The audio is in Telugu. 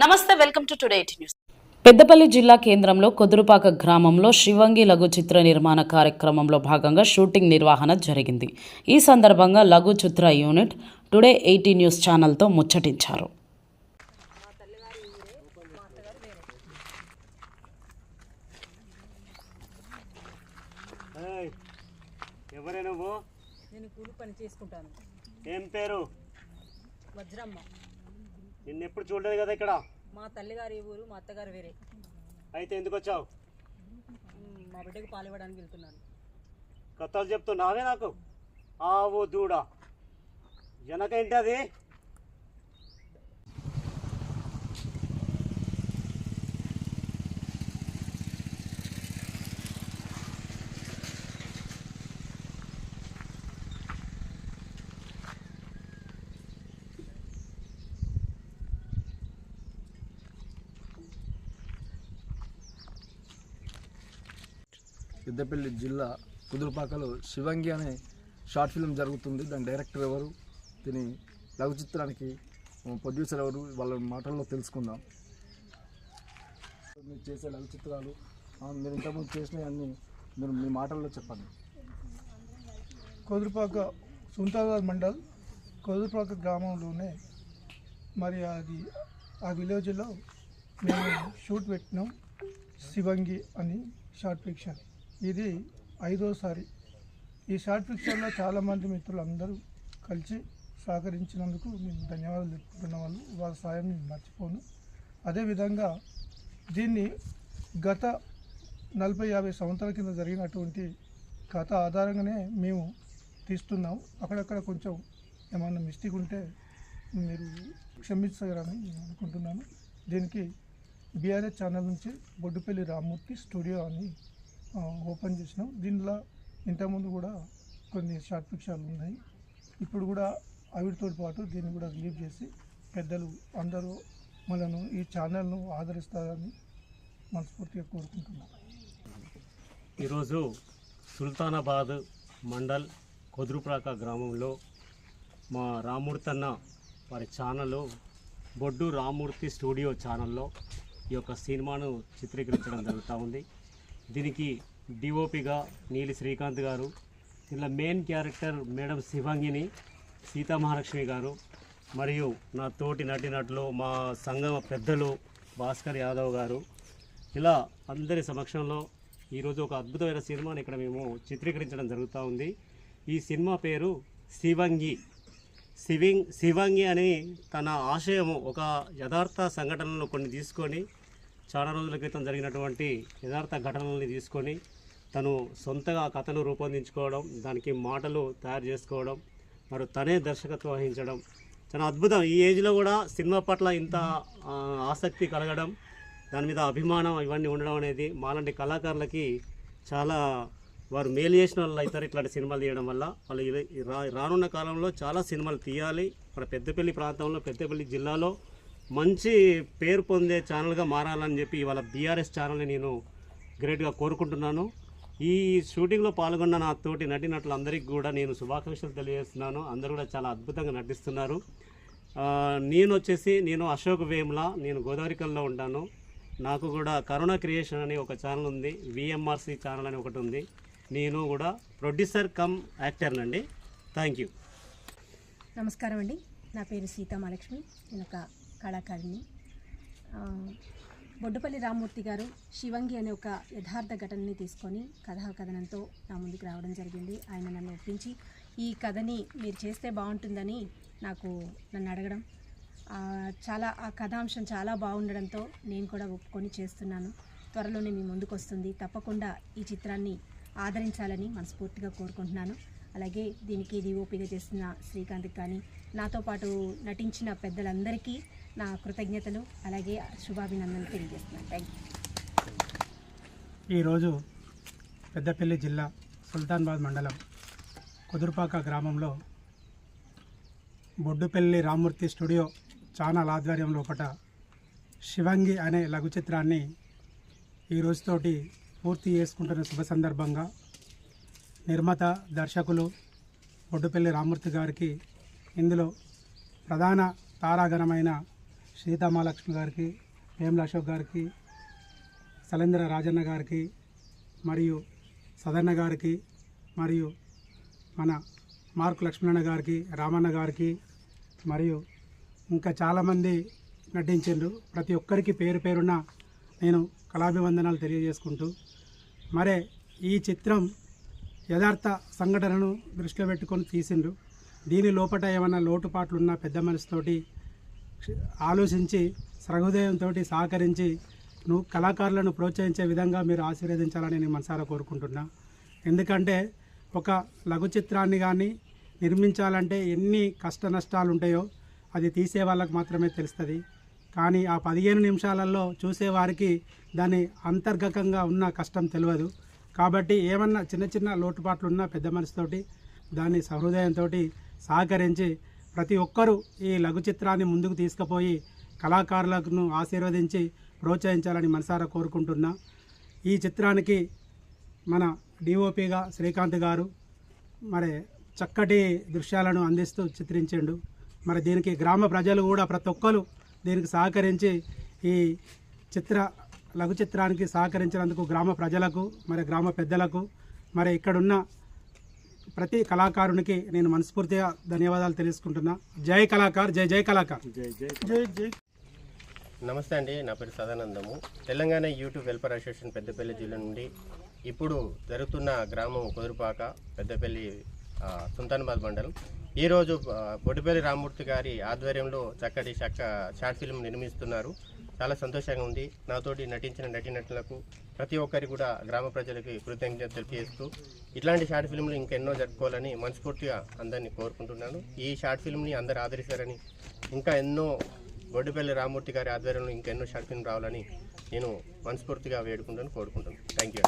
నమస్తే welcome to today news. Peddapalli జిల్లా కేంద్రంలో కొదురుపాక గ్రామంలో శివంగి లఘు చిత్ర నిర్మాణ కార్యక్రమంలో భాగంగా షూటింగ్ నిర్వహణ జరిగింది. ఈ సందర్భంగా లఘు చిత్ర యూనిట్ టుడే ఎయిటీ న్యూస్ ఛానల్తో ముచ్చటించారు. ఎవరే నువ్వు? నేను కూలి పని చేసుకుంటాను. ఏం పేరు? వజ్రమ్మ. నిన్ను ఎప్పుడు చూడలేదు కదా ఇక్కడ? మా తల్లిగారి ఊరు మా అత్తగారు వేరే. అయితే ఎందుకు వచ్చావు? మా బిడ్డకు పాలు ఇవ్వడానికి వెళ్తున్నాను. కథలు చెప్తున్నావే నాకు? ఆవు దూడ. వెనకేంటి అది? పెద్దపల్లి జిల్లా కుదురుపాకలో శివంగి అనే షార్ట్ ఫిల్మ్ జరుగుతుంది. దాని డైరెక్టర్ ఎవరు? దీని లఘు చిత్రానికి ప్రొడ్యూసర్ ఎవరు? వాళ్ళ మాటల్లో తెలుసుకుందాం. మీరు చేసే లఘు చిత్రాలు మీరు ఇంతకుముందు చేసినవన్నీ మీరు మీ మాటల్లో చెప్పండి. కుదురుపాక సుంతాదార్ మండల్ కుదురుపాక గ్రామంలోనే మరి అది ఆ విలేజ్లో మేము షూట్ పెట్టినాం శివంగి అని షార్ట్ ఫిక్షన్. ఇది ఐదోసారి. ఈ షార్ట్ ఫిక్షన్లో చాలామంది మిత్రులు అందరూ కలిసి సహకరించినందుకు నేను ధన్యవాదాలు చెప్పుకుంటున్న వాళ్ళు. వాళ్ళ సాయం నేను మర్చిపోను. అదేవిధంగా దీన్ని గత నలభై యాభై సంవత్సరాల కింద జరిగినటువంటి కథ ఆధారంగానే మేము తీస్తున్నాం. అక్కడక్కడ కొంచెం ఏమన్నా మిస్టేక్ ఉంటే మీరు క్షమించగలని నేను అనుకుంటున్నాను. దీనికి బీఆర్ఎస్ ఛానల్ నుంచి బొడ్డుపల్లి రామ్మూర్తి స్టూడియో అని ఓపెన్ చేసినాం. దీనిలో ఇంతకుముందు కూడా కొన్ని షార్ట్ పిక్చర్లు ఉన్నాయి. ఇప్పుడు కూడా అవిటితో పాటు దీన్ని కూడా రిలీవ్ చేసి పెద్దలు అందరూ మనను ఈ ఛానల్ను ఆదరిస్తారని మనస్ఫూర్తిగా కోరుకుంటున్నాను ఈరోజు సుల్తానాబాద్ మండల్ కొదురుప్రాక గ్రామంలో మా రామూర్తి అన్న వారి ఛానల్ బొడ్డు రామూర్తి స్టూడియో ఛానల్లో ఈ యొక్క సినిమాను చిత్రీకరించడం జరుగుతూ ఉంది. దీనికి డిఓపిగా నీలి శ్రీకాంత్ గారు ఇలా మెయిన్ క్యారెక్టర్ మేడం శివంగిని సీతామహాలక్ష్మి గారు మరియు నా తోటి నటినట్లు మా సంఘం పెద్దలు భాస్కర్ యాదవ్ గారు. ఇలా అందరి సమక్షంలో ఈరోజు ఒక అద్భుతమైన సినిమాని ఇక్కడ మేము చిత్రీకరించడం జరుగుతూ ఉంది. ఈ సినిమా పేరు శివంగి. శివింగ్ శివంగి అని తన ఆశయము ఒక యథార్థ సంఘటనలను కొన్ని తీసుకొని చాలా రోజుల క్రితం జరిగినటువంటి యథార్థ ఘటనల్ని తీసుకొని తను సొంతగా కథను రూపొందించుకోవడం దానికి మాటలు తయారు చేసుకోవడం మరి తనే దర్శకత్వం వహించడం చాలా అద్భుతం. ఈ ఏజ్లో కూడా సినిమా పట్ల ఇంత ఆసక్తి కలగడం దాని మీద అభిమానం ఇవన్నీ ఉండడం అనేది మాలాంటి కళాకారులకి చాలా వారు మేలు చేసిన వాళ్ళు అవుతారు ఇట్లాంటి సినిమాలు తీయడం వల్ల. వాళ్ళు ఇది- రా రానున్న కాలంలో చాలా సినిమాలు తీయాలి. మన పెద్దపల్లి ప్రాంతంలో పెద్దపల్లి జిల్లాలో మంచి పేరు పొందే ఛానల్గా మారాలని చెప్పి ఇవాళ బీఆర్ఎస్ ఛానల్ని నేను గ్రేట్గా కోరుకుంటున్నాను. ఈ షూటింగ్లో పాల్గొన్న నా తోటి నటినట్లందరికీ కూడా నేను శుభాకాంక్షలు తెలియజేస్తున్నాను. అందరూ కూడా చాలా అద్భుతంగా నటిస్తున్నారు. నేను వచ్చేసి నేను అశోక్ వేముల నేను గోదావరికల్లో ఉంటాను. నాకు కూడా కరోనా క్రియేషన్ అని ఒక ఛానల్ ఉంది విఎంఆర్సీ ఛానల్ అని ఒకటి ఉంది. నేను కూడా ప్రొడ్యూసర్ కమ్ యాక్టర్నండి. Thank you. నమస్కారం అండి. నా పేరు సీతామహాలక్ష్మి. నేను ఒక కళాకారిణి. బొడ్డుపల్లి రామ్మూర్తి గారు శివంగి అనే ఒక యథార్థ ఘటనని తీసుకొని కథా కథనంతో నా ముందుకు రావడం జరిగింది. ఆయన నన్ను ఒప్పించి ఈ కథని మీరు చేస్తే బాగుంటుందని నాకు నన్ను అడగడం చాలా ఆ కథాంశం చాలా బాగుండడంతో నేను కూడా ఒప్పుకొని చేస్తున్నాను. త్వరలోనే మీ ముందుకు వస్తుంది తప్పకుండా ఈ చిత్రాన్ని ఆదరించాలని మనస్ఫూర్తిగా కోరుకుంటున్నాను. అలాగే దీనికి డిఓపిగా చేస్తున్న శ్రీకాంత్ కానీ నాతో పాటు నటించిన పెద్దలందరికీ నా కృతజ్ఞతలు అలాగే శుభాభినందనలు తెలియజేస్తున్నాను. థ్యాంక్ యూ ఈరోజు పెద్దపల్లి జిల్లా సుల్తాన్బాద్ మండలం కుదురుపాక గ్రామంలో బొడ్డుపల్లి రామూర్తి స్టూడియో ఛానల్ ఆధ్వర్యం లోపట శివంగి అనే లఘు చిత్రాన్ని ఈ రోజుతోటి పూర్తి చేసుకుంటున్న శుభ సందర్భంగా నిర్మాత దర్శకులు బొడ్డుపల్లి రామూర్తి గారికి ఇందులో ప్రధాన తారాగణమైన సీతామహాలక్ష్మి గారికి వేముల అశోక్ గారికి సలేంద్ర రాజన్న గారికి మరియు సదన్న గారికి మరియు మన మార్కు లక్ష్మణ గారికి రామన్న గారికి మరియు ఇంకా చాలామంది నటించిండ్రు. ప్రతి ఒక్కరికి పేరు పేరున నేను కళాభివందనాలు తెలియజేసుకుంటూ మరే ఈ చిత్రం యథార్థ సంఘటనను దృష్టిలో పెట్టుకొని తీసిండ్రు. దీని లోపట ఏమైనా లోటుపాట్లున్నా పెద్ద మనసుతోటి ఆలోచించి సహృదయంతో సహకరించి నువ్వు కళాకారులను ప్రోత్సహించే విధంగా మీరు ఆశీర్వదించాలని నేను మనసారా కోరుకుంటున్నా. ఎందుకంటే ఒక లఘు చిత్రాన్ని కానీ నిర్మించాలంటే ఎన్ని కష్ట నష్టాలు ఉంటాయో అది తీసే వాళ్ళకి మాత్రమే తెలుస్తుంది. కానీ ఆ పదిహేను నిమిషాలలో చూసేవారికి దాని అంతర్గతంగా ఉన్న కష్టం తెలియదు కాబట్టి ఏమన్నా చిన్న చిన్న లోటుపాట్లు ఉన్నా పెద్ద మనసుతోటి దాన్ని సహృదయంతో సహకరించి ప్రతి ఒక్కరూ ఈ లఘు చిత్రాన్ని ముందుకు తీసుకుపోయి కళాకారులను ఆశీర్వదించి ప్రోత్సహించాలని మనసారా కోరుకుంటున్నా. ఈ చిత్రానికి మన డిఓపిగా శ్రీకాంత్ గారు మరి చక్కటి దృశ్యాలను అందిస్తూ చిత్రించిండు. మరి దీనికి గ్రామ ప్రజలు కూడా ప్రతి ఒక్కరు దీనికి సహకరించి ఈ చిత్ర లఘు చిత్రానికి సహకరించినందుకు గ్రామ ప్రజలకు మరి గ్రామ పెద్దలకు మరి ఇక్కడున్న ప్రతి కళాకారునికి నేను మనస్ఫూర్తిగా ధన్యవాదాలు తెలుసుకుంటున్నా. జై కళాకార్ జై జై కళాకార్. జై జై జై జై. నమస్తే అండి నా పేరు Sadanandam. Telangana YouTube welfare association Peddapalli జిల్లా నుండి ఇప్పుడు జరుగుతున్న గ్రామం కుదురుపాక పెద్దపల్లి సుల్తానాబాద్ మండలం. ఈరోజు బొడ్డుపల్లి రామూర్తి గారి ఆధ్వర్యంలో చక్కటి చక్క షార్ట్ ఫిల్మ్ నిర్మిస్తున్నారు. చాలా సంతోషంగా ఉంది. నాతోటి నటించిన నటీనటులకు ప్రతి ఒక్కరికి కూడా గ్రామ ప్రజలకి కృతజ్ఞత తెలియజేస్తూ ఇట్లాంటి షార్ట్ ఫిల్మ్లు ఇంకెన్నో జరుపుకోవాలని మనస్ఫూర్తిగా అందరినీ కోరుకుంటున్నాను. ఈ షార్ట్ ఫిల్మ్ని అందరు ఆదరిస్తారని ఇంకా ఎన్నో బొడ్డుపల్లి రామూర్తి గారి ఆధ్వర్యంలో ఇంకెన్నో షార్ట్ ఫిల్మ్ రావాలని నేను మనస్ఫూర్తిగా వేడుకుంటాను కోరుకుంటాను. Thank you.